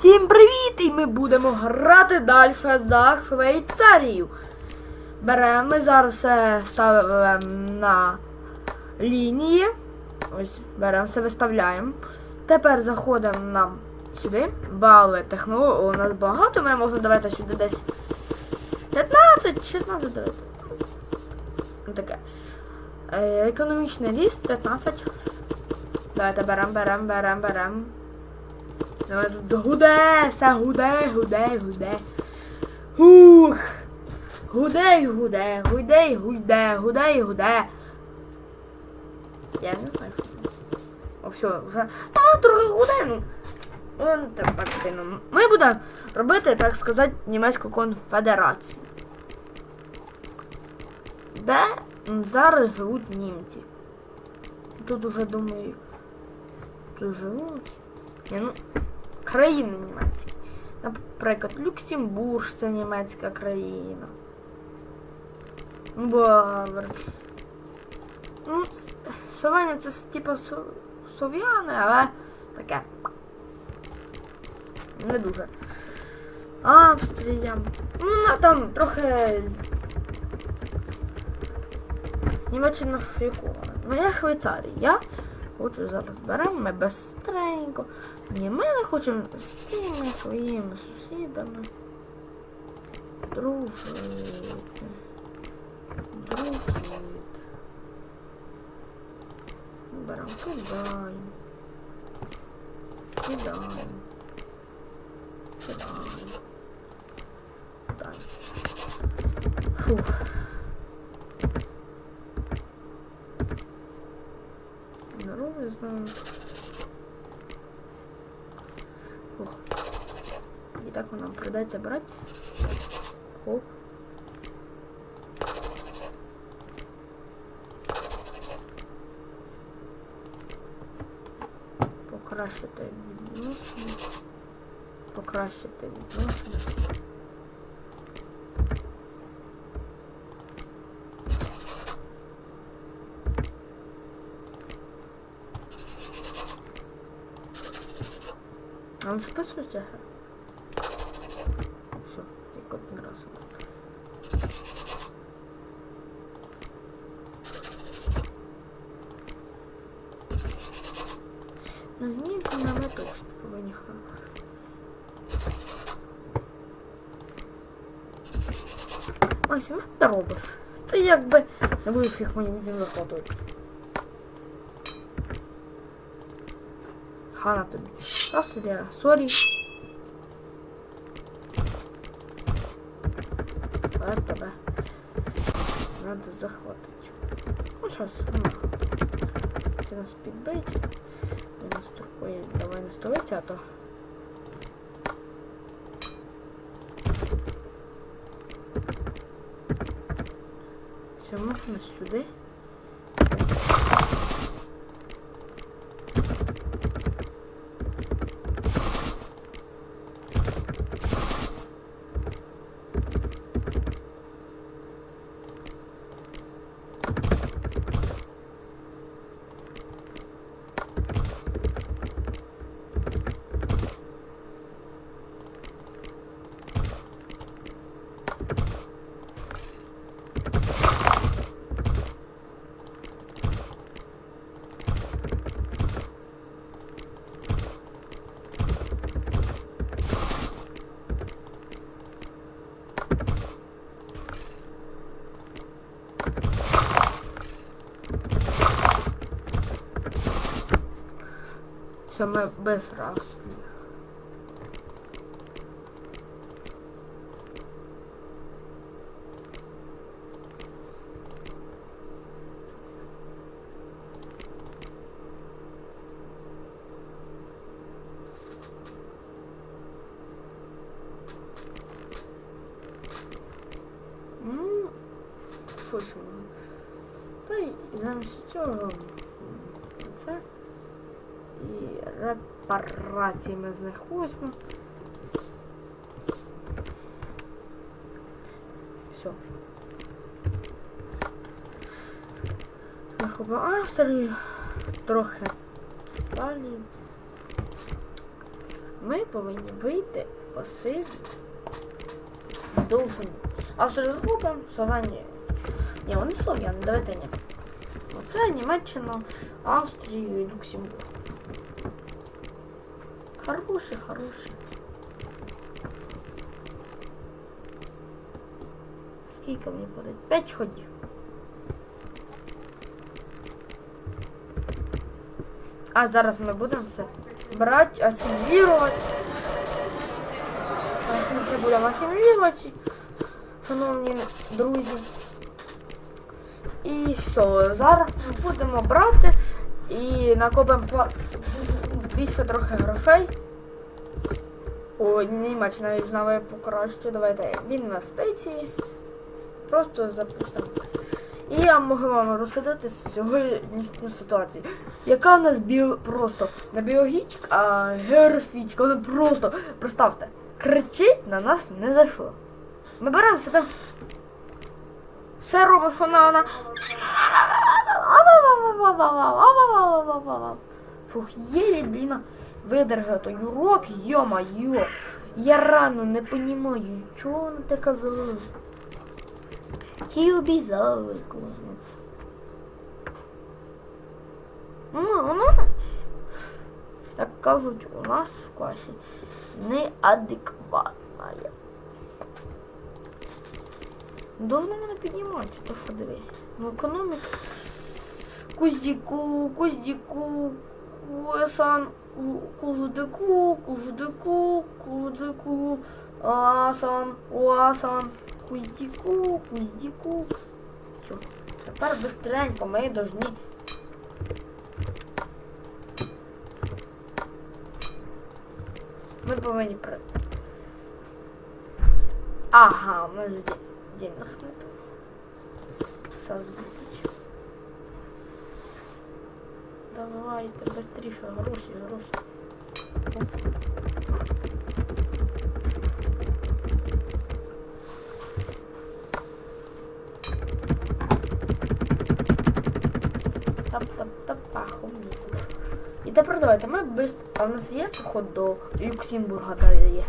Всім привіт! І ми будемо грати далі за Швейцарію. Беремо ми зараз все ставимо на лінії. Ось беремо все виставляємо. Тепер заходимо нам сюди. Бали технології. У нас багато, ми можемо давати сюди десь 15, 16 давайте. Ну, Таке. Е, економічний ріст 15. Давайте беремо, беремо, беремо, беремо. Тут Гуде, все гуде, гуде, гуде. Ух. Гуде й гуде, гуде й гуде, гуде й гуде. Я не знаю. що це. О, все, вже. Та трохи гуде, ну. Ну, так, так сильно. Ми будемо робити, так сказати, німецьку конфедерацію. Де зараз живуть німці. Тут уже думаю. Тут живуть. Ні, ну, країни німецькі. Наприклад, Люксембург це німецька країна. Бавр. Ну, Словенія це типу сов'яни, але таке. Не дуже. Австрія. Ну, там трохи. Німеччина фікована. Ну я Швейцарія. Хочу зараз беремо ми безстренько. Ні, ми не хочемо з всіми своїми сусідами дружити. Дружити. Беремо, кидаємо. Кидаємо. Кидаємо. Так. Фух. Здорово, знаю. Так нам придеться брати. Хоп. Покращити відносини. Покращити відносини. А он спасуйся. Ну, з німцями ми точно повинні хорошо. Максим, що ти робиш? Ти якби не будеш їх мені не виходити. Хана тобі. Просто я сорі. А тебе надо захватить. Ну сейчас. Ти нас підбить. Я нас туркує. Давай не столиці, а то. Все, можна сюди. Все, ми без раз. Ну, слушай, та й замість цього м, це і репарації ми з них возьмемо. Все. Захопимо Австрію, трохи Італії. ми повинні вийти пасивні. Довжні. А що ж там Словенія? Ні, вони слов'яни, давайте ні. Оце Німеччина, Австрія і Люксембург. Хороший, хороший. Скільки мені буде? П'ять ходів. А зараз ми будемо це брати, асимілювати. Ми все будемо асимілювати, шановні друзі. І все, зараз ми будемо брати і накопимо більше трохи грошей. О, Німеччина навіть покраще. Давайте в інвестиції. Просто запустимо. І я можу вам розказати сьогоднішню ситуацію. Яка в нас біо... просто не біологічка, а географічка. Вона просто, представте, кричить на нас не за що. Ми беремося там. Все робить, що вона. Фух, єлі, блін, видержав той урок, йо-майо. Я рано не понімаю, чого вона така зала. Її обізали космос. Ну, вона, як кажуть, у нас в класі неадекватна. Должна мене піднімати, то що диви. Ну, економіка. Куздіку, куздіку, куесан, куздику, куздику, куздику, асан, уасан, куздіку, куздіку. Все. Тепер быстренько ми должні. Ми повинні при... Ага, нас де- денег нет. Создать. Давайте, быстріше, гроші, гроші. Тап-тап-тап-пахом. І тепер давайте ми без... А в нас є поход до Люксембурга далі є.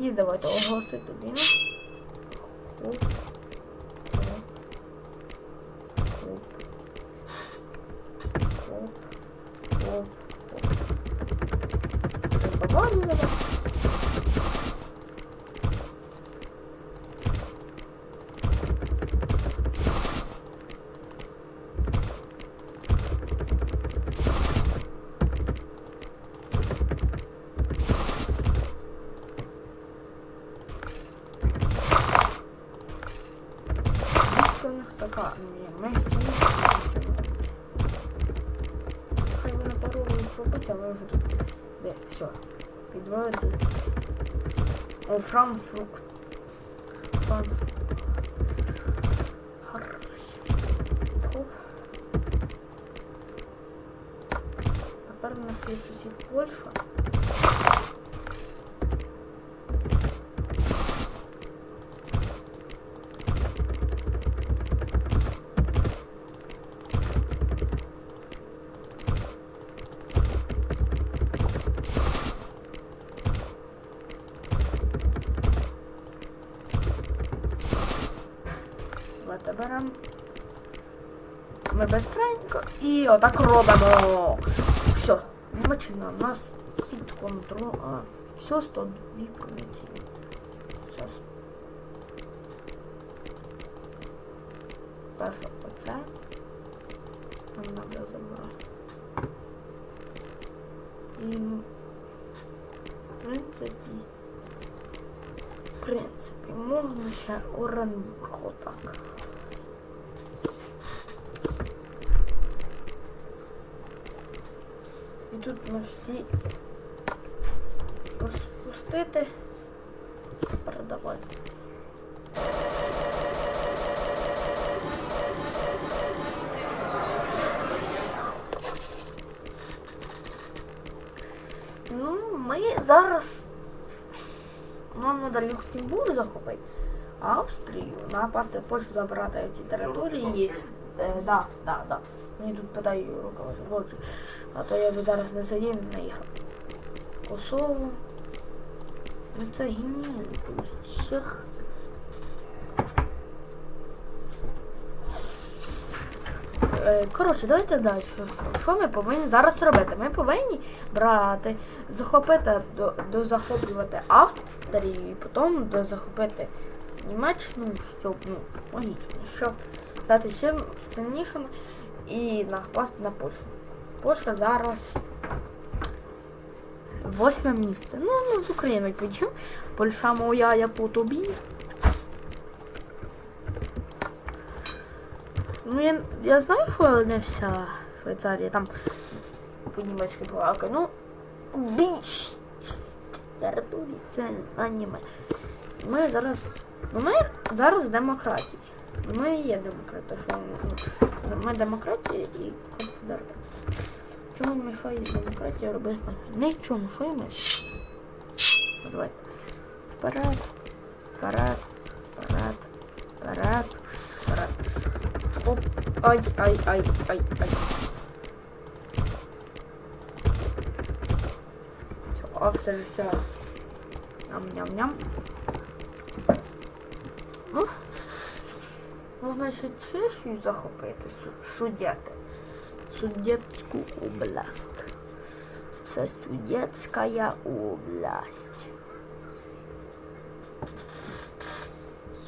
І давайте оголосити війну. Хоп. Баварію забрати. Звідки в них така? Ні, ми всі. Хай вона пару робить, а ми вже тут. Де? Все. Підводи. О, і отак робимо. Все. Німеччина у нас під контролем. Все 102 провінції. І тут ми всі розпустити, передавати. Ну, ми зараз нам треба Люксембург захопити, Австрію, напасти Польщу забрати ці території. Е, да, да, да. Мені тут питаю руководитель, а то я би зараз не сидів і іграв. Косово. Ну це геніально. просто. Е, Коротше, давайте далі. Що ми повинні зараз робити? Ми повинні брати, захопити, до, дозахоплювати Австрію і потім дозахопити Німеччину, щоб, ну, логічно, щоб стати сильнішими і напасти на Польщу. Польща зараз восьме місце. Ну, ми з Україною підемо. Польща моя, я по тобі. Ну, я, я знаю, що не вся Швейцарія там по-німецьки балакає. Ну, більшість території це аніме. Ми зараз. Ну, ми зараз демократія. Ми є демократи, що ну, ми демократія і конфедерація. Чому ми що є демократія робити? Нічому, що ми? Ну, Давай. Вперед, вперед, вперед, вперед, вперед. Оп, ай, ай, ай, ай, ай. Все, все, все. Ням-ням-ням. Ну, можна ще Чехію захопити, Су- Судетську область. Це Судетська область.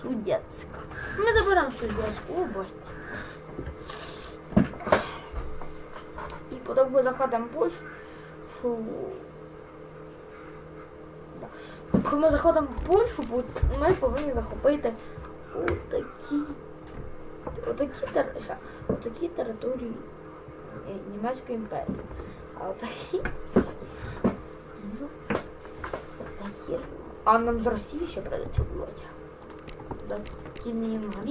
Судетська. Ми заберемо Судетську область. І потім ми заходимо Польщу. Да. Коли ми заходимо в Польщу, ми повинні захопити отакі, отакі, отакі території е, Німецької імперії. А отакі. ну, хір. А нам з Росії ще придеться воювати. За Кілінград.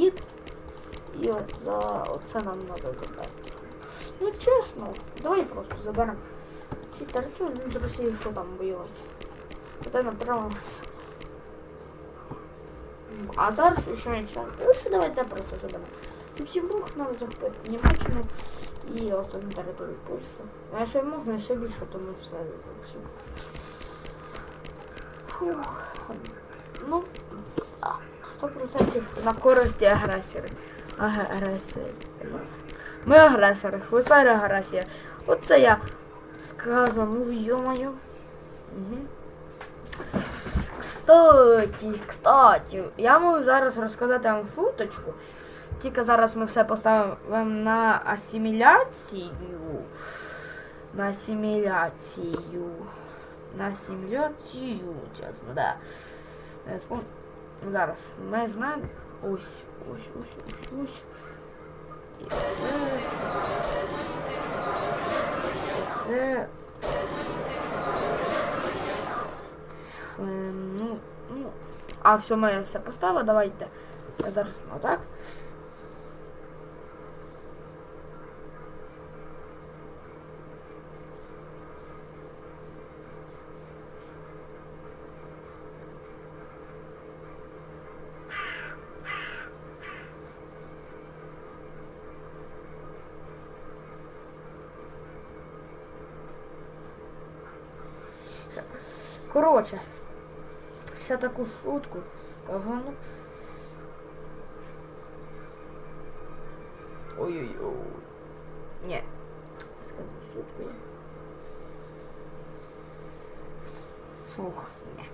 І от за оце нам треба забрати. Ну чесно, давай просто заберемо ці території, ну з Росії що там воювати. Оце нам. А зараз ще нічого. Ну що давайте просто заберемо. Всім рух нам захопити Німеччину і остальну територію Польщі. А якщо можна ще більше, то ми все всі. Фух. Ну, а, 100% на користі агресори. Агресори. Ми агресори, Швейцарія агресія. Оце я сказав, ну йомаю. Угу. Кстати, кстати, я можу зараз розказати вам футочку. Тільки зараз ми все поставимо на асиміляцію. На асиміляцію. На асиміляцію, чесно, да. Не спом... Зараз ми знаємо. Ось, ось, ось, ось, ось. І це. І це. Е, ну, ну. А все, ми все поставили, давайте. Я зараз отак. Коротше, ще таку шутку скажу. Ой-ой-ой. Ні. Скажу шутку я. Фух, ні.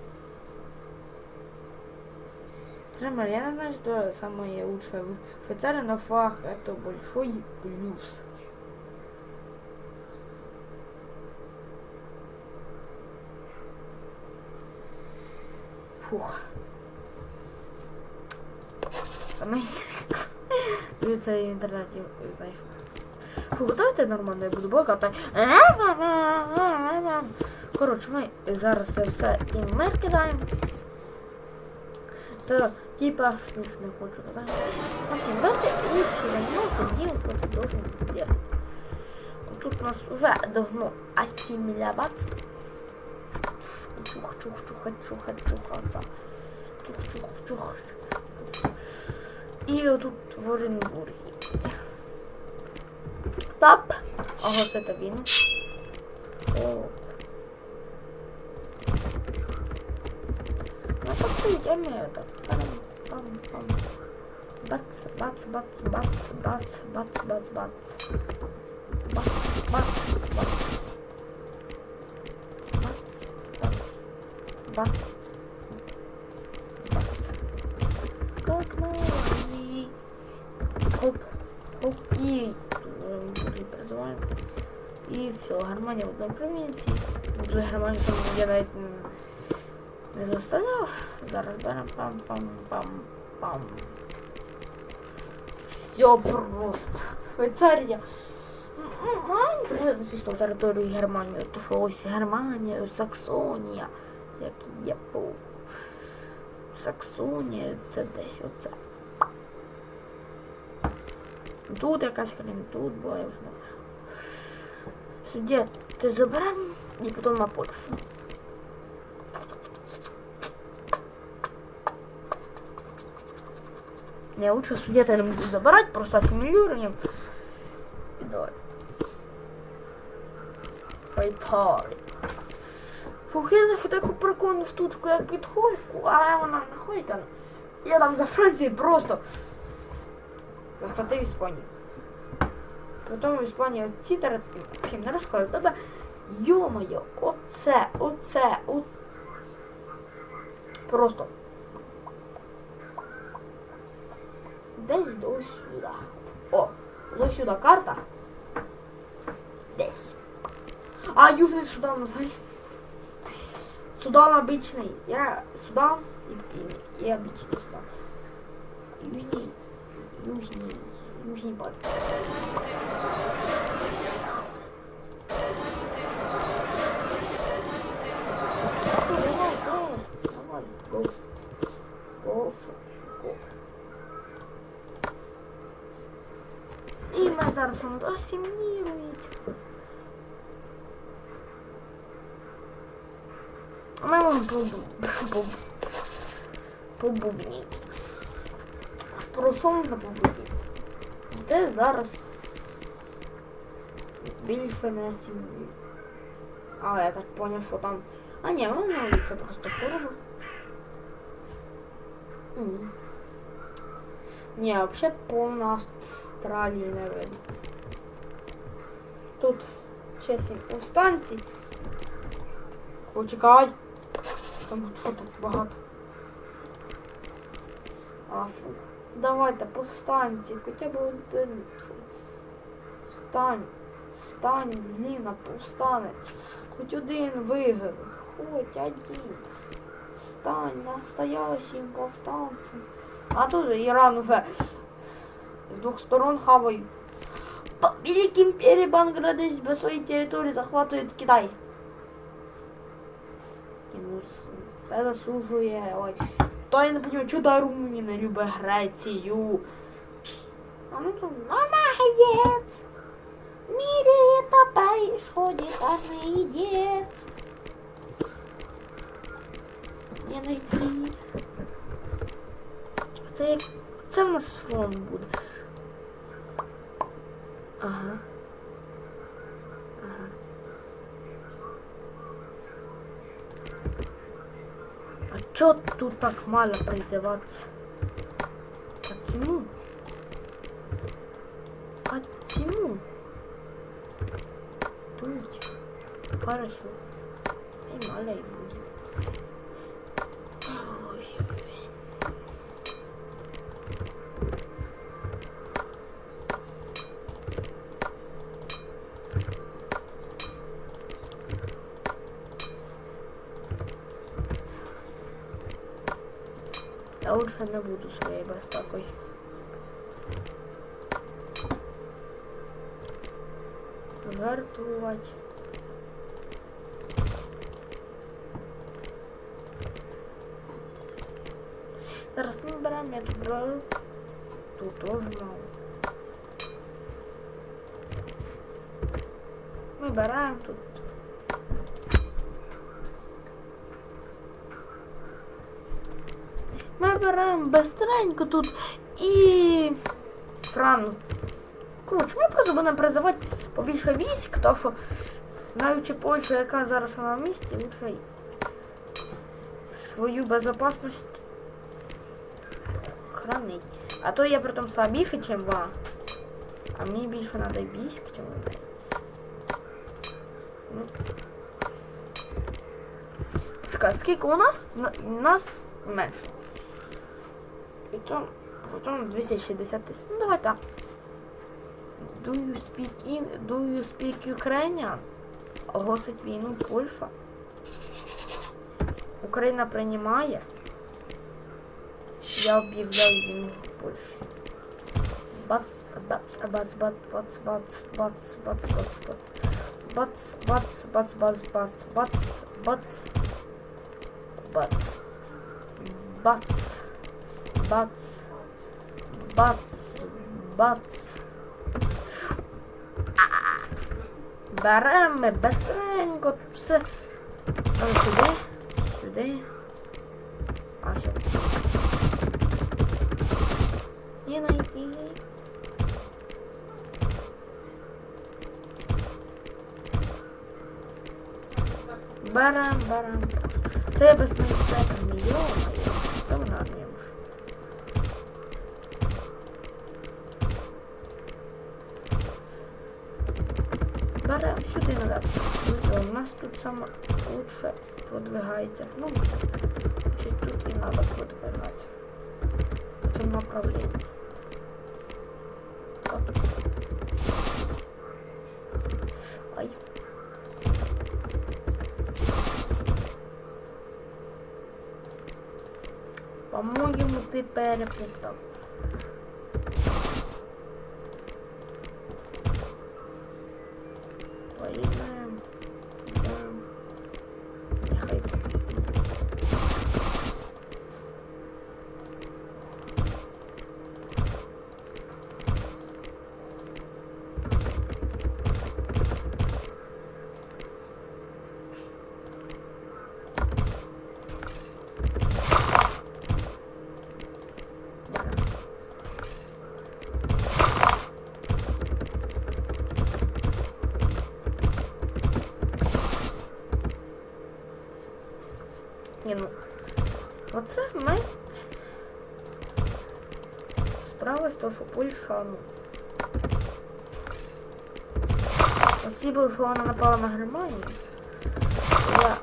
Например, я не знаю, что самое лучшее в Швейцарии, но флаг это большой плюс. Фух. Саме це в інтернеті знайшов. Фух, давайте нормально я буду блокати. Коротше, ми зараз це все і мир кидаємо. То типа слух не хочу казати. Максим, давайте і всі займайся, дім, що ти должен делать. Тут у нас уже должно ассимилироваться чух, чух, чуха, чуха, чуха. Чух, чух, чух. І отут в Оренбургі. Тап. Ага, це та він. Ну так я вмію так. Пам, пам, пам. Бац, бац, бац, бац, бац, бац, бац, бац. Бац, бац. Бац. Как на войне. Хоп, хоп, тут призиваємо. І все, гармонія в одній провінції. Вже гармонію саме я навіть не, заставляв. Зараз беремо пам-пам-пам-пам. Все просто. Швейцарія. Маленька, звісно, територію Германії, то що ось Германія, Саксонія, як є по Саксонія, це десь оце. Тут якась хрень, тут була я вже. не знаю. Суддя, ти заберем і потім на Польщу. Не, лучше судья я не буду забирать, просто ассимилируем. И давай. Файтарі. Знайшов таку прикольну штучку, як підходку, але вона ходить. Я там за Францією просто захватив Іспанію. Потім в Іспанії ці території, всім не розказую, тебе, йо-моє, оце, оце, от... Просто. Десь до сюди. О, до сюди карта. Десь. А, Южний Судан, знаєш? Судан обичний. Я Судан і, і, і обичний Судан. Южний, южний, южний бак. Давай, давай, давай, го. Го, го. І ми зараз воно асимілюють. Побу- побу- побубніть. Про що? Де зараз більше не асимілюють. А, я так понял, що там... А ні, воно це просто форма. М. Ні, вообще повна Австралії не видно. Тут чесні повстанці. Почекай. Там що так багато. А, фу. Давайте повстанці, хоча б один. Стань. Стань, Ліна, повстанець. Хоч один виграв. Хоч один. Стань настоящим повстанцем. А тут Іран уже з двох сторон хавають. По Великій імперії Бангладеш без своєї території захватують Китай. І ну, с- це заслужує. Ой. То я не розумію, чого та Румунія не любить Грецію. А ну тут ну, молодець. В мире это происходит каждый дец. Я найти. Це як. Це в нас фон буде. Ага. Ага. Чё тут так мало призываться? Почему? Почему? Тут. Хорошо. И мало и будет. Я не буду своєю безпекою. Жертвувати. Зараз ми беремо, я тут беру. Тут теж мало. Ми беремо тут. Ми беремо быстренько тут і Фран. Коротше, ми просто будемо призивати побільше військ, тому що знаючи Польщу, яка зараз вона в місті, лучше свою безопасність хранить. А то я притом слабіше, ніж вам. А мені більше треба військ, ніж ви. Ну. Скільки у нас? У нас менше. І то, потім 260 тисяч. Ну давай так. Do you speak in, do you speak Ukrainian? Оголосить війну Польща. Україна приймає. Я об'являю війну Польщі. Бац, бац, бац, бац, бац, бац, бац, бац, бац, бац. Бац, бац, бац, бац, бац, бац, бац. Бац. Бац. but but but Беремо быстренько тут все. Але сюди, сюди. А все. Не найти. Барам, барам. Це я без найти мільйон. самое лучше продвигается. Ну, чуть тут и надо продвигать. В этом направлении. Ай. По-моему, ты перепутал. Оце ми справилась, то що Польща, ну. Спасибо, що вона напала на Германію. Я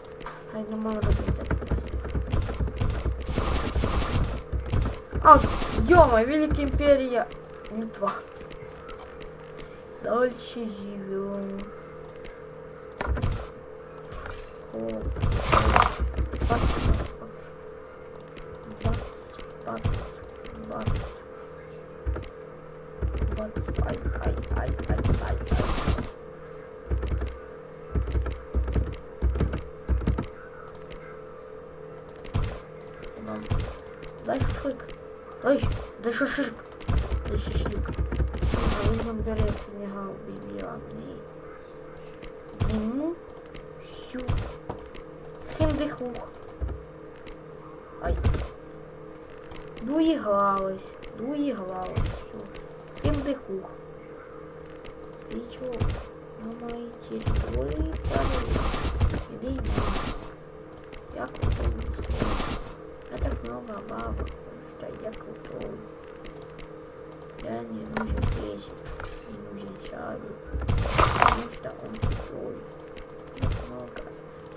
навіть не можу розуміти. А, Йома, Великая Империя Литва. Дальше живем. Хоп. Дай шашлык. Ой, дай шашлык. Дай шашлык. А він там бере сніга бібіла. Йому ну, всю. Хим дихух. Ай. Доїгалась. Доїгалась. Все. Хим дихух. Ти чого? На моїй території Или. Іди йди. Дякую. Много бабок, потому что я крутой. Я не нужен песен, не нужен шавер, потому что он крутой. Много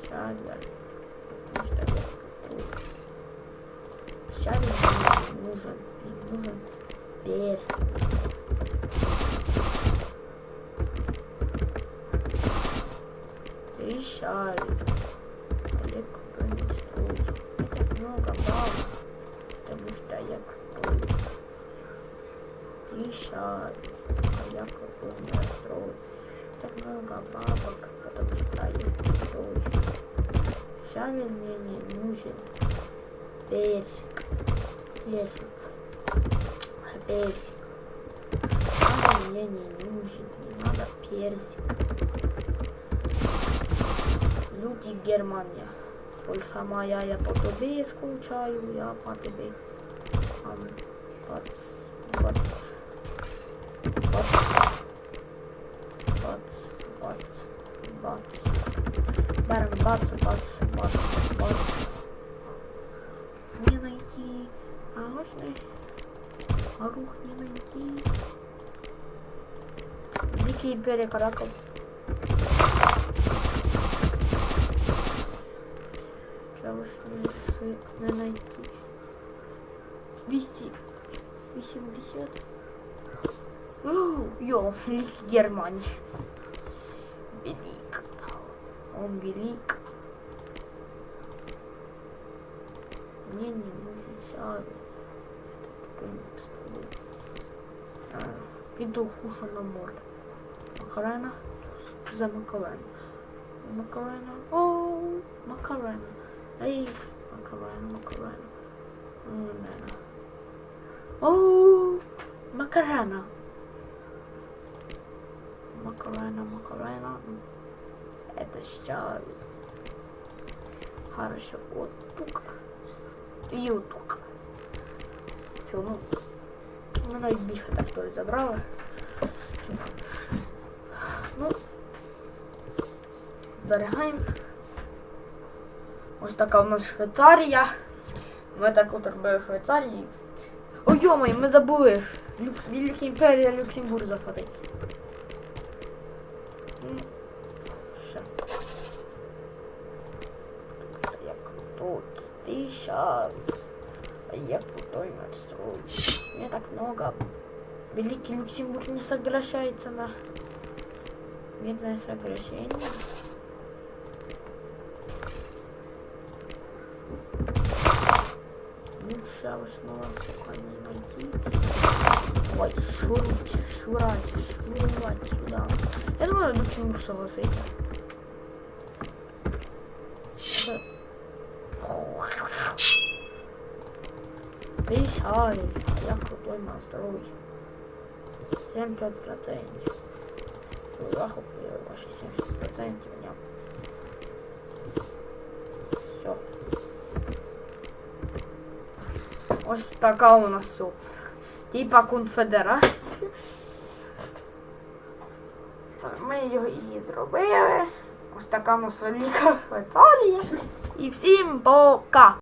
шавер, потому что я крутой. Шавер мне не нужен, мне нужен песен. И шавер. А я крутой не строю. Я так много бабок, потому что я крутой. А я крутой не строю. Так много бабок, что я крутой. Шавель мне не нужен. Персик. Персик. Персик. Шавель мне не нужен. Не надо персик. Люди Германия. Польща моя, я по тобі скучаю, я по тобі. Ам, Тепер бац, бац, бац, бац. Не найти. А можно? А Орух не найти. Дикий берег раков. Чего ж не, не найти? 280. Йо, лик Германии. Велик. Мне не нужен шар. Піду хуса на море. Макарена. За Макарена. Макарена. Оу, Макарена. Ей, Макарена, Макарена. Макарена. Оу, Макарена. Макарена, Макарена. Это щавит. Хорошо, вот тука. І отука. Все, ну. Ми навіть більше так то забрали. Ну, зберігаємо. Ось така у нас Швейцарія. Ми так от робили в Швейцарії. О, йомай, ми забули. Люк... Велика імперія Люксембург захватить. Тисяча. А я крутой надстрой. Мне так много. Великий Люксембург не соглашается на мирное соглашение. Лучше снова сука не найти. Ой, шуруть, шурать, шурать сюда. Я думаю, Люксембург согласится. Настрой. 75 процентов. Захопили ваши 70 процентов меня. Все. Ось така у нас супер. Типа конфедерація. Ми його і зробили. Ось така у нас велика Швейцарія. І всім пока!